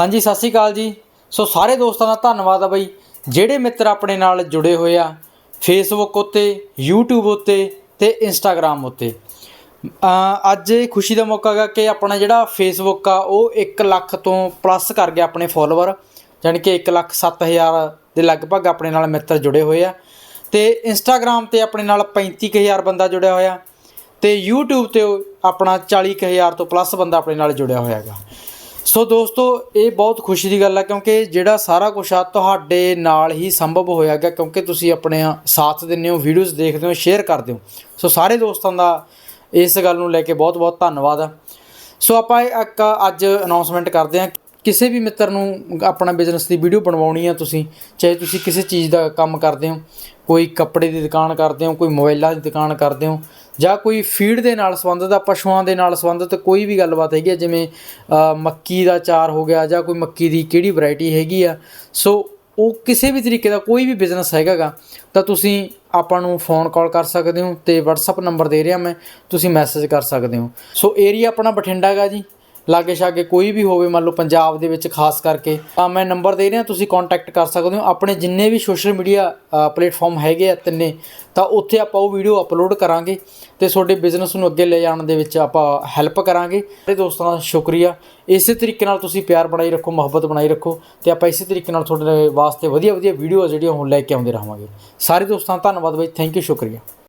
ਹਾਂਜੀ, ਸਤਿ ਸ਼੍ਰੀ ਅਕਾਲ ਜੀ। ਸੋ ਸਾਰੇ ਦੋਸਤਾਂ ਦਾ ਧੰਨਵਾਦ ਆ ਬਈ, ਜਿਹੜੇ ਮਿੱਤਰ ਆਪਣੇ ਨਾਲ ਜੁੜੇ ਹੋਏ ਆ ਫੇਸਬੁੱਕ ਉੱਤੇ, YouTube ਉੱਤੇ ਤੇ Instagram ਉੱਤੇ। ਅੱਜ ਇਹ ਖੁਸ਼ੀ ਦਾ ਮੌਕਾ ਹੈਗਾ ਕਿ ਆਪਣਾ ਜਿਹੜਾ ਫੇਸਬੁੱਕ ਆ, ਉਹ 1 ਲੱਖ ਤੋਂ ਪਲੱਸ ਕਰ ਗਿਆ ਆਪਣੇ ਫੋਲੋਅਰ ਯਾਨੀ ਕਿ 1 ਲੱਖ 7000 ਦੇ ਲਗਭਗ ਆਪਣੇ ਨਾਲ ਮਿੱਤਰ ਜੁੜੇ ਹੋਏ ਆ। ਤੇ Instagram ਤੇ ਆਪਣੇ ਨਾਲ 35000 ਬੰਦਾ ਜੁੜਿਆ ਹੋਇਆ ਤੇ YouTube ਤੇ ਉਹ ਆਪਣਾ 40000 ਤੋਂ ਪਲੱਸ ਬੰਦਾ ਆਪਣੇ ਨਾਲ ਜੁੜਿਆ ਹੋਇਆ ਹੈਗਾ। ਸੋ ਦੋਸਤੋ, ਇਹ ਬਹੁਤ ਖੁਸ਼ੀ ਦੀ ਗੱਲ ਹੈ ਕਿਉਂਕਿ ਜਿਹੜਾ ਸਾਰਾ ਕੁਝ ਆ ਤੁਹਾਡੇ ਨਾਲ ਹੀ ਸੰਭਵ ਹੋਇਆ ਗਿਆ ਕਿਉਂਕਿ ਤੁਸੀਂ ਆਪਣੇ ਸਾਥ ਦਿੰਦੇ ਹੋ ਵੀਡੀਓਜ਼ ਦੇਖਦੇ ਹੋ ਸ਼ੇਅਰ ਕਰਦੇ ਹੋ। ਸੋ ਸਾਰੇ ਦੋਸਤਾਂ ਦਾ ਇਸ ਗੱਲ ਨੂੰ ਲੈ ਕੇ ਬਹੁਤ ਬਹੁਤ ਧੰਨਵਾਦ ਆ। ਸੋ ਆਪਾਂ ਇਹ ਇੱਕ ਅੱਜ ਅਨਾਉਂਸਮੈਂਟ ਕਰਦੇ ਹਾਂ। ਕਿਸੇ ਵੀ ਮਿੱਤਰ ਨੂੰ ਆਪਣਾ ਬਿਜ਼ਨਸ ਦੀ ਵੀਡੀਓ ਬਣਵਾਉਣੀ ਆ ਤੁਸੀਂ, ਚਾਹੇ ਤੁਸੀਂ ਕਿਸੇ ਚੀਜ਼ ਦਾ ਕੰਮ ਕਰਦੇ ਹੋ, ਕੋਈ ਕੱਪੜੇ ਦੀ ਦੁਕਾਨ ਕਰਦੇ ਹੋ, ਕੋਈ ਮੋਬਾਈਲਾਂ ਦੀ ਦੁਕਾਨ ਕਰਦੇ ਹੋ ਜਾਂ ਕੋਈ ਫੀਡ ਦੇ ਨਾਲ ਸੰਬੰਧਿਤ ਆ, ਪਸ਼ੂਆਂ ਦੇ ਨਾਲ ਸੰਬੰਧਿਤ ਕੋਈ ਵੀ ਗੱਲਬਾਤ ਹੈਗੀ ਆ, ਜਿਵੇਂ ਮੱਕੀ ਦਾ ਚਾਰ ਹੋ ਗਿਆ ਜਾਂ ਕੋਈ ਮੱਕੀ ਦੀ ਕਿਹੜੀ ਵੈਰਾਈਟੀ ਹੈਗੀ ਆ। ਸੋ ਉਹ ਕਿਸੇ ਵੀ ਤਰੀਕੇ ਦਾ ਕੋਈ ਵੀ ਬਿਜ਼ਨਸ ਹੈਗਾਗਾ, ਤਾਂ ਤੁਸੀਂ ਆਪਾਂ ਨੂੰ ਫੋਨ ਕਾਲ ਕਰ ਸਕਦੇ ਹੋ ਤੇ WhatsApp ਨੰਬਰ ਦੇ ਰਿਹਾ ਮੈਂ, ਤੁਸੀਂ ਮੈਸੇਜ ਕਰ ਸਕਦੇ ਹੋ। ਸੋ ਏਰੀਆ ਆਪਣਾ ਬਠਿੰਡਾ ਹੈਗਾ ਜੀ। ਲਾਗੇ ਛਾਗੇ ਕੋਈ ਵੀ ਹੋਵੇ, ਮੰਨ ਲਓ ਪੰਜਾਬ ਦੇ ਵਿੱਚ ਖਾਸ ਕਰਕੇ, ਤਾਂ ਮੈਂ ਨੰਬਰ ਦੇ ਰਿਹਾ, ਤੁਸੀਂ ਕੰਟੈਕਟ ਕਰ ਸਕਦੇ ਹੋ। ਆਪਣੇ ਜਿੰਨੇ ਵੀ ਸੋਸ਼ਲ ਮੀਡੀਆ ਪਲੇਟਫਾਰਮ ਹੈਗੇ ਆ ਤਿੰਨੇ, ਤਾਂ ਉੱਥੇ ਆਪਾਂ ਉਹ ਵੀਡੀਓ ਅਪਲੋਡ ਕਰਾਂਗੇ ਤੇ ਤੁਹਾਡੇ ਬਿਜ਼ਨਸ ਨੂੰ ਅੱਗੇ ਲੈ ਜਾਣ ਦੇ ਵਿੱਚ ਆਪਾਂ ਹੈਲਪ ਕਰਾਂਗੇ। ਤੇ ਦੋਸਤਾਂ ਦਾ ਸ਼ੁਕਰੀਆ। ਇਸੇ ਤਰੀਕੇ ਨਾਲ ਤੁਸੀਂ ਪਿਆਰ ਬਣਾਈ ਰੱਖੋ, ਮੁਹੱਬਤ ਬਣਾਈ ਰੱਖੋ ਤੇ ਆਪਾਂ ਇਸੇ ਤਰੀਕੇ ਨਾਲ ਤੁਹਾਡੇ ਵਾਸਤੇ ਵਧੀਆ ਵਧੀਆ ਵੀਡੀਓ ਜਿਹੜੀਆਂ ਹੁਣ ਲੈ ਕੇ ਆਉਂਦੇ ਰਹਾਂਗੇ। ਸਾਰੇ ਦੋਸਤਾਂ ਦਾ ਧੰਨਵਾਦ ਬਾਈ। ਥੈਂਕ ਯੂ ਸ਼ੁਕਰੀਆ।